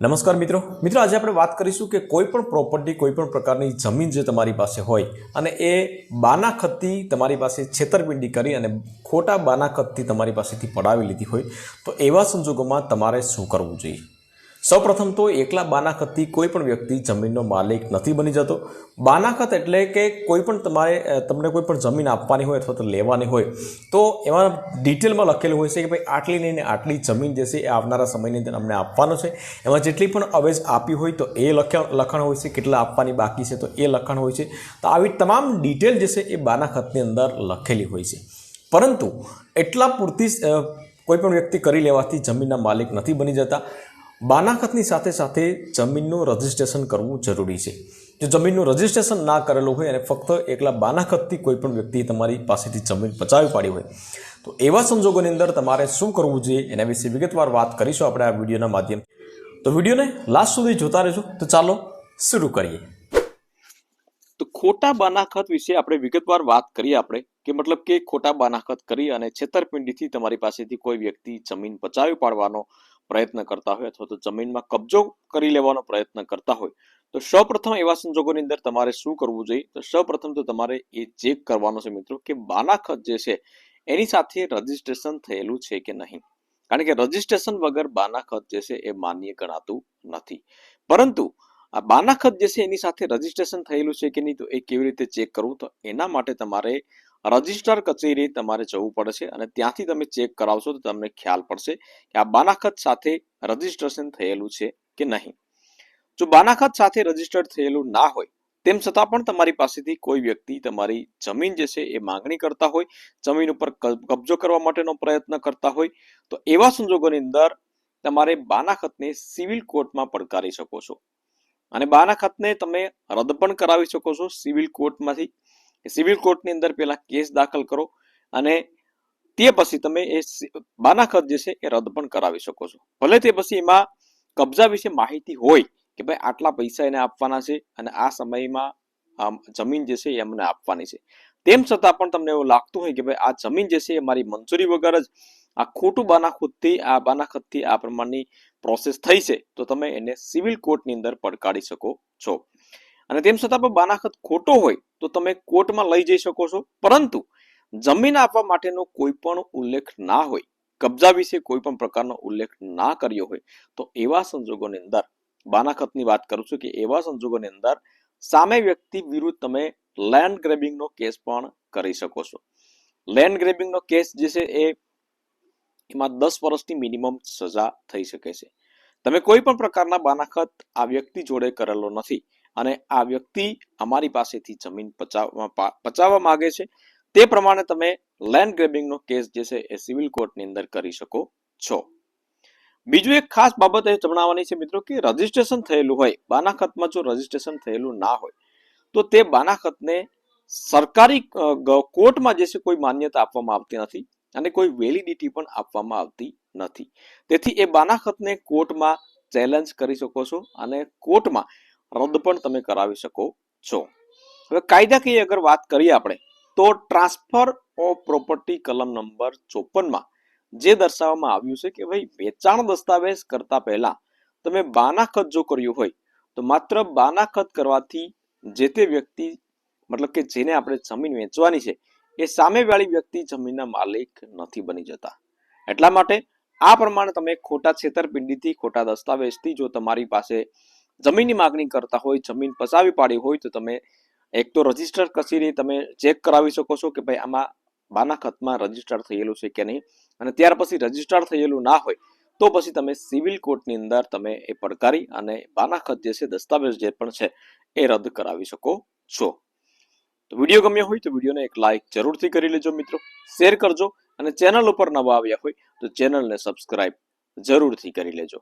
નમસ્કાર મિત્રો. મિત્રો, આજે આપણે વાત કરીશું કે કોઈ પણ પ્રોપર્ટી કોઈ પણ પ્રકારની જમીન જે તમારી પાસે હોય અને એ બાનાખતથી તમારી પાસે છેતરપિંડી કરી અને ખોટા બાનાખતથી તમારી પાસેથી પડાવી લીધી હોય, તો એવા સંજોગોમાં તમારે શું કરવું જોઈએ? સૌપ્રથમ તો એકલા બાનાખતથી કોઈ પણ વ્યક્તિ જમીનનો માલિક નથી બની જતો. બાનાખત એટલે કે કોઈ પણ તમારે તમને કોઈ પણ જમીન આપવાની હોય અથવા તો લેવાની હોય, તો એમાં ડિટેલમાં લખેલું હોય છે કે ભાઈ આટલી નહીં આટલી જમીન જે છે એ આવનારા સમયની અંદર અમને આપવાનો છે. એમાં જેટલી પણ અવેજ આપી હોય તો એ લખાણ હોય છે, કેટલા આપવાની બાકી છે તો એ લખાણ હોય છે. તો આવી તમામ ડિટેલ જે છે એ બાનાખતની અંદર લખેલી હોય છે. પરંતુ એટલા પૂરતી કોઈ પણ વ્યક્તિ કરી લેવાથી જમીનના માલિક નથી બની જતા. બાનાખતની સાથે સાથે જમીનનું રજિસ્ટ્રેશન કરવું જરૂરી છે. જો જમીનનું રજિસ્ટ્રેશન ના કરેલું હોય અને ફક્ત એકલા બાનાખતથી કોઈ પણ વ્યક્તિએ તમારી પાસેથી જમીન પચાવી પાડી હોય, તો એવા સંજોગોની અંદર તમારે શું કરવું જોઈએ એના વિશે વિગતવાર વાત કરીશું આપણે આ વિડીયોના માધ્યમ. તો વિડીયોને લાસ્ટ સુધી જોતા રહેજો. તો ચાલો શરૂ કરીએ. તો ખોટા બાનાખત વિશે આપણે વિગતવાર વાત કરીએ આપણે, કે મતલબ કે ખોટા બાનાખત કરી અને છેતરપિંડીથી તમારી પાસેથી કોઈ વ્યક્તિ જમીન પચાવી પાડવાનો પ્રયત્ન કરતા હોય અથવા તો જમીનમાં કબજો કરી લેવાનો પ્રયત્ન કરતા હોય, તો સૌપ્રથમ એવા સંજોગોની અંદર તમારે શું કરવું જોઈએ? તો સૌપ્રથમ તો તમારે એ ચેક કરવાનો છે મિત્રો કે બાનાખત જે છે, એની સાથે રજીસ્ટ્રેશન થયેલું છે કે નહીં? કારણ કે રજીસ્ટ્રેશન વગર બાનાખત જે છે એ માન્ય ગણાતું નથી. પરંતુ આ બાનાખત જે છે એની સાથે રજીસ્ટ્રેશન થયેલું છે કે નહીં, તો એ કેવી રીતે ચેક કરવું? તો એના માટે તમારે રજિસ્ટર કચેરી તમારે જવું પડશે અને ત્યાંથી તમે ચેક કરાવશો તો તમને ખ્યાલ પડશે કે આ બાનાખત સાથે રજીસ્ટ્રેશન થયેલું છે કે નહીં. જો બાનાખત સાથે રજીસ્ટર્ડ થયેલું ના હોય, તેમ છતાં પણ તમારી પાસેથી કોઈ વ્યક્તિ તમારી જમીન જે છે એ માંગણી કરતા હોય, જમીન ઉપર કબજો કરવા માટેનો પ્રયત્ન કરતા હોય, તો એવા સંજોગોની અંદર તમારે બાનાખતને સિવિલ કોર્ટમાં પડકારી શકો છો. અને બાનાખતને તમે રદ પણ કરાવી શકો છો સિવિલ કોર્ટમાંથી. સિવિલ કોર્ટની અંદર પહેલા કેસ દાખલ કરો અને તે પછી તમે એ બાનાખત જે છે એ રદ પણ કરાવી શકો છો. ભલે તે પછી એમાં કબજા વિશે માહિતી હોય કે ભાઈ આટલા પૈસા એને આપવાના છે અને આ સમયમાં જમીન જે છે એ અમને આપવાની છે. તેમ છતાં પણ તમને એવું લાગતું હોય કે ભાઈ આ જમીન જે છે એ મારી મંજૂરી વગર જ આ ખોટું બાનાખુદથી આ બાનાખતથી આ પ્રમાણની પ્રોસેસ થઈ છે, તો તમે એને સિવિલ કોર્ટની અંદર પડકારી શકો છો. અને તેમ છતાં પણ બાનાખત ખોટો હોય તો તમે કોર્ટમાં લઈ જઈ શકો છો. પરંતુ જમીન આપવા માટેનો કોઈ પણ ઉલ્લેખ ના હોય, કબજા વિશે કોઈ પણ પ્રકારનો ઉલ્લેખ ના કર્યો હોય, તો એવા સંજોગોની અંદર બાનાખતની વાત કરું છું કે એવા સંજોગોની અંદર સામે વ્યક્તિ વિરુદ્ધ તમે લેન્ડ ગ્રેબિંગનો કેસ પણ કરી શકો છો. લેન્ડ ગ્રેબિંગનો કેસ જે છે એ એમાં દસ વર્ષની મિનિમમ સજા થઈ શકે છે. તમે કોઈ પણ પ્રકારના બાનાખત આ વ્યક્તિ જોડે કરેલો નથી. અને આ વ્યક્તિ અમારી પાસેથી જમીન પચાવવા પચાવવા માગે છે. તે પ્રમાણે તમે લેન્ડ ગ્રેબિંગનો કેસ જે છે એ સિવિલ કોર્ટની અંદર કરી શકો છો. બીજું એક ખાસ બાબત એ જણાવવાની છે મિત્રો કે રજીસ્ટ્રેશન થયેલું હોય, બાનાખતમાં જો રજીસ્ટ્રેશન થયેલું ના હોય, તો તે બાનાખતને સરકારી કોર્ટમાં જે છે કોઈ માન્યતા આપવામાં આવતી નથી અને કોઈ વેલિડિટી પણ આપવામાં આવતી નથી. તેથી એ બાનાખતને કોર્ટમાં ચેલેન્જ કરી શકો છો અને કોર્ટમાં રદ પણ તમે કરાવી શકો છો. હવે કાયદાકીય અગર વાત કરીએ આપણે, તો ટ્રાન્સફર ઓફ પ્રોપર્ટી કલમ નંબર ચોપનમાં જે દર્શાવવામાં આવ્યું છે કે ભાઈ, વેચાણ દસ્તાવેજ કરતા પહેલા તમે બાનાખત જો કર્યું હોય, તો માત્ર બાનાખત કરવાથી જે તે વ્યક્તિ, મતલબ કે જેને આપણે જમીન વેચવાની છે, એ સામેવાળી વ્યક્તિ જમીનના માલિક નથી બની જતા. એટલા માટે આ પ્રમાણે તમે ખોટા છેતરપિંડીથી, ખોટા દસ્તાવેજથી જો તમારી પાસે જમીનની માગણી કરતા હોય, જમીન પચાવી પાડી હોય તો તમે એક તો રજિસ્ટર કચેરી તમે ચેક કરાવી શકો છો કે ભાઈ આમાં બાના ખતમાં રજિસ્ટર થયેલું છે કે નહીં. અને ત્યાર પછી રજિસ્ટર થયેલું ના હોય તો પછી તમે સિવિલ કોર્ટની અંદર તમે એ પડકારી અને બાનાખત જે છે, દસ્તાવેજ જે પણ છે એ રદ કરાવી શકો છો. તો વીડિયો ગમ્યો હોય તો વિડીયોને એક લાઇક જરૂરથી કરી લેજો મિત્રો. શેર કરજો અને ચેનલ ઉપર નવા આવ્યા હોય તો ચેનલને સબસ્ક્રાઇબ જરૂરથી કરી લેજો.